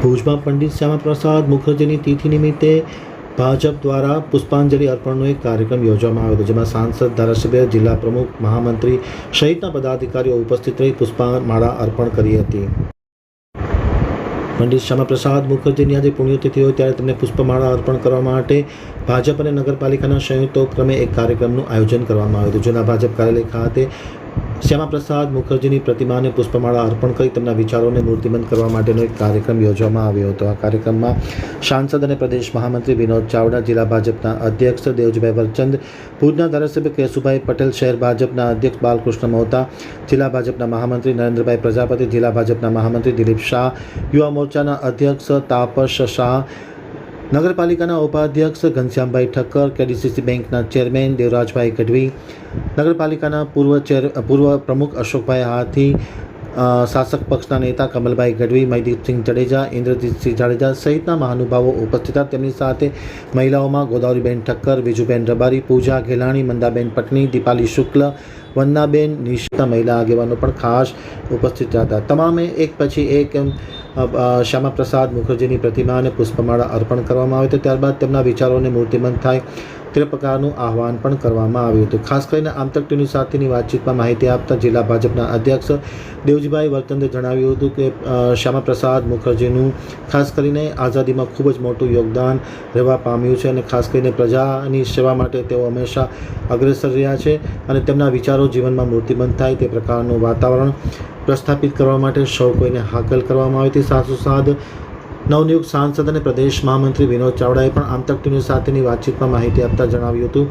ભુજમાં પંડિત શ્યામાપ્રસાદ મુખર્જીની તિથિ નિમિત્તે ભાજપ દ્વારા પુષ્પાંજલિ અર્પણનો એક કાર્યક્રમ યોજવામાં આવ્યો હતો, જેમાં સાંસદ, ધારાસભ્ય, જિલ્લા પ્રમુખ, મહામંત્રી સહિતના પદાધિકારીઓ ઉપસ્થિત રહી પુષ્પમાળા અર્પણ કરી હતી. પંડિત શ્યામાપ્રસાદ મુખર્જીની આજે પુણ્યતિથિ હોય ત્યારે તેમને પુષ્પમાળા અર્પણ કરવા માટે ભાજપ અને નગરપાલિકાના સંયુક્ત ઉપક્રમે એક કાર્યક્રમનું આયોજન કરવામાં આવ્યું હતું જેના ભાજપ કાર્યાલય ખાતે શ્યામાપ્રસાદ મુખર્જીની પ્રતિમાને પુષ્પમાળા અર્પણ કરી તેમના વિચારોને મૂર્તિમંત કરવા માટેનો એક કાર્યક્રમ યોજવામાં આવ્યો હતો. આ કાર્યક્રમમાં સાંસદ અને પ્રદેશ મહામંત્રી વિનોદ ચાવડા, જિલ્લા ભાજપના અધ્યક્ષ દેવજીભાઈ વરચંદ, ભુજના ધારાસભ્ય કેશુભાઈ પટેલ, શહેર ભાજપના અધ્યક્ષ બાલકૃષ્ણ મહોતા, જિલ્લા ભાજપના મહામંત્રી નરેન્દ્રભાઈ પ્રજાપતિ, જિલ્લા ભાજપના મહામંત્રી દિલીપ શાહ, યુવા મોરચાના અધ્યક્ષ તાપસ શાહ નગરપાલિકાના ઉપાધ્યક્ષ ઘનશ્યામભાઈ ઠક્કર, કેડીસીસી બેંકના ચેરમેન દેવરાજભાઈ ગઢવી, નગરપાલિકાના પૂર્વ ચેર, પૂર્વ પ્રમુખ અશોકભાઈ હાથી શાસક પક્ષના નેતા કમલભાઈ ગઢવી, મયદીપસિંહ જાડેજા, ઇન્દ્રજીતસિંહ જાડેજા સહિતના મહાનુભાવો ઉપસ્થિત હતા. તેમની સાથે મહિલાઓમાં ગોદાવરીબેન ઠક્કર, વિજુબેન રબારી, પૂજા ઘેલાણી, મંદાબેન પટની, દીપાલી શુક્લ વંદનાબેન નિશિતા મહિલા આગેવાનો પણ ખાસ ઉપસ્થિત હતા તમામે એક પછી એક શ્યામાપ્રસાદ મુખર્જીની પ્રતિમાને પુષ્પમાળા અર્પણ કરવામાં આવી હતી. ત્યારબાદ તેમના વિચારોને મૂર્તિમંત થાય તે પ્રકારનું આહવાન પણ કરવામાં આવ્યું હતું. ખાસ કરીને આમતક ટીવી સાથેની વાતચીતમાં માહિતી આપતા જિલ્લા ભાજપના અધ્યક્ષ દેવજીભાઈ વર્તંદે જણાવ્યું હતું કે શ્યામાપ્રસાદ મુખર્જીનું ખાસ કરીને આઝાદીમાં ખૂબ જ મોટું યોગદાન રહેવા પામ્યું છે અને ખાસ કરીને પ્રજાની સેવા માટે તેઓ હંમેશા અગ્રેસર રહ્યા છે અને તેમના વિચારો જીવનમાં મૂર્તિબંધ થાય તે પ્રકારનું વાતાવરણ પ્રસ્થાપિત કરવા માટે સૌ કોઈને હાકલ કરવામાં આવી હતી. સાથોસાથ નવનિયુક્ત સાંસદ અને પ્રદેશ મહામંત્રી વિનોદ ચાવડાએ પણ આમતક ટીવી સાથેની વાતચીતમાં માહિતી આપતા જણાવ્યું હતું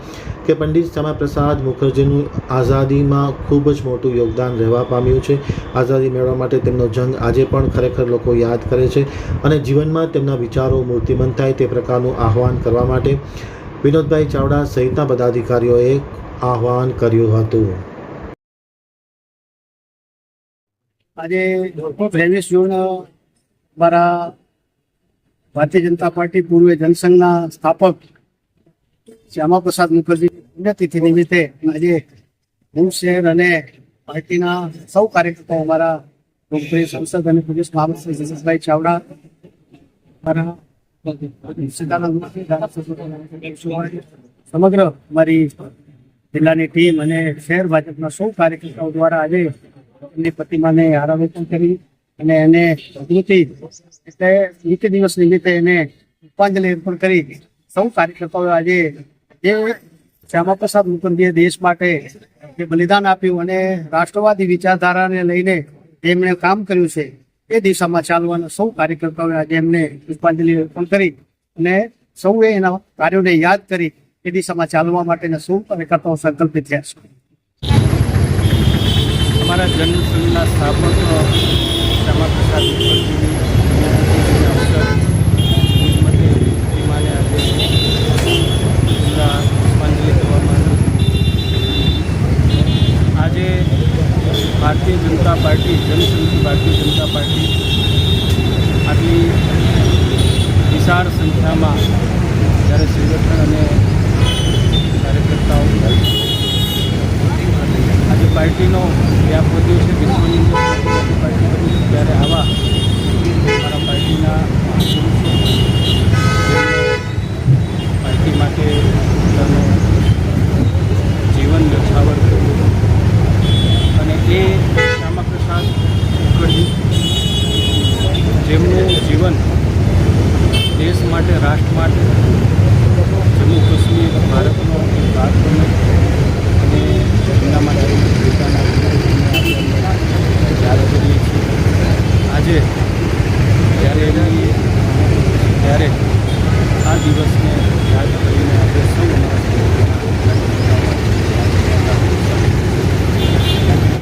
કે પંડિત શ્યામાપ્રસાદ મુખર્જીનું આઝાદીમાં ખૂબ જ મોટું યોગદાન રહેવા પામ્યું છે. આઝાદી મેળવવા માટે તેમનો જંગ આજે પણ ખરેખર લોકો યાદ કરે છે અને જીવનમાં તેમના વિચારો મૂર્તિમંત થાય તે પ્રકારનું આહવાન કરવા માટે વિનોદભાઈ ચાવડા સહિતના પદાધિકારીઓએ આહવાન કર્યું હતું. આજે ત્રેવીસ જૂન મારા ભારતીય જનતા પાર્ટી પૂર્વ જનસંઘના સ્થાપક શ્યામાપ્રસાદ મુખર્જી પુણ્યતિથિ નિમિત્તે આજે હું શહેર અને પાર્ટીના સૌ કાર્યકર્તાઓ અમારા લોકપ્રિય સંસદ અને પોલીસ મહામંત્રી જયેશભાઈ ચાવડા, મારા સમગ્ર મારી જિલ્લાની ટીમ અને શહેર ભાજપના સૌ કાર્યકર્તાઓ દ્વારા આજે એમની પ્રતિમાને આરાધન કરી અને એને સ્મૃતિ, એટલે નીતિ દિવસ નિમિત્તે એને પુષ્પાંજલિ અર્પણ કરી. સૌ કાર્યકર્તાઓ આજે જે શ્યામાપ્રસાદ મુખર્જીએ દેશ માટે જે બલિદાન આપ્યું અને રાષ્ટ્રવાદી વિચારધારાને લઈને એમણે કામ કર્યું છે, એ દિશામાં ચાલવાના સૌ કાર્યકર્તાઓએ આજે એમને પુષ્પાંજલિ અર્પણ કરી અને સૌએ એના કાર્યોને યાદ કરી, એ દિશામાં ચાલવા માટેના સૌ કાર્યકર્તાઓ સંકલ્પિત થયા છે. અમારા જન્મસંઘના સ્થાપક શ્યામાપ્રસાદ મુખર્જીની અવસર આજે પુષ્પાંજલિ કરવામાં. આજે ભારતીય જનતા પાર્ટી, જનસંઘ, ભારતીય જનતા પાર્ટી આટલી વિશાળ સંખ્યામાં જ્યારે સંગઠન અને કાર્યકર્તાઓ આજે પાર્ટીનો વ્યાપ વધ્યો છે વિશ્વની અંદર મોટી પાર્ટી બની છે ત્યારે આવા મારા પાર્ટીના પાર્ટી માટે પોતાનું જીવન ન્યોછાવર કર્યું અને એ શ્યામાપ્રસાદ મુખર્જી જેમનું જીવન દેશ માટે, રાષ્ટ્ર માટે, જમ્મુ કાશ્મીર ભારતનો એક ભાગ બને અને એમના માટે યાદ કરીએ છીએ. આજે જ્યારે ત્યારે આ દિવસને યાદ કરી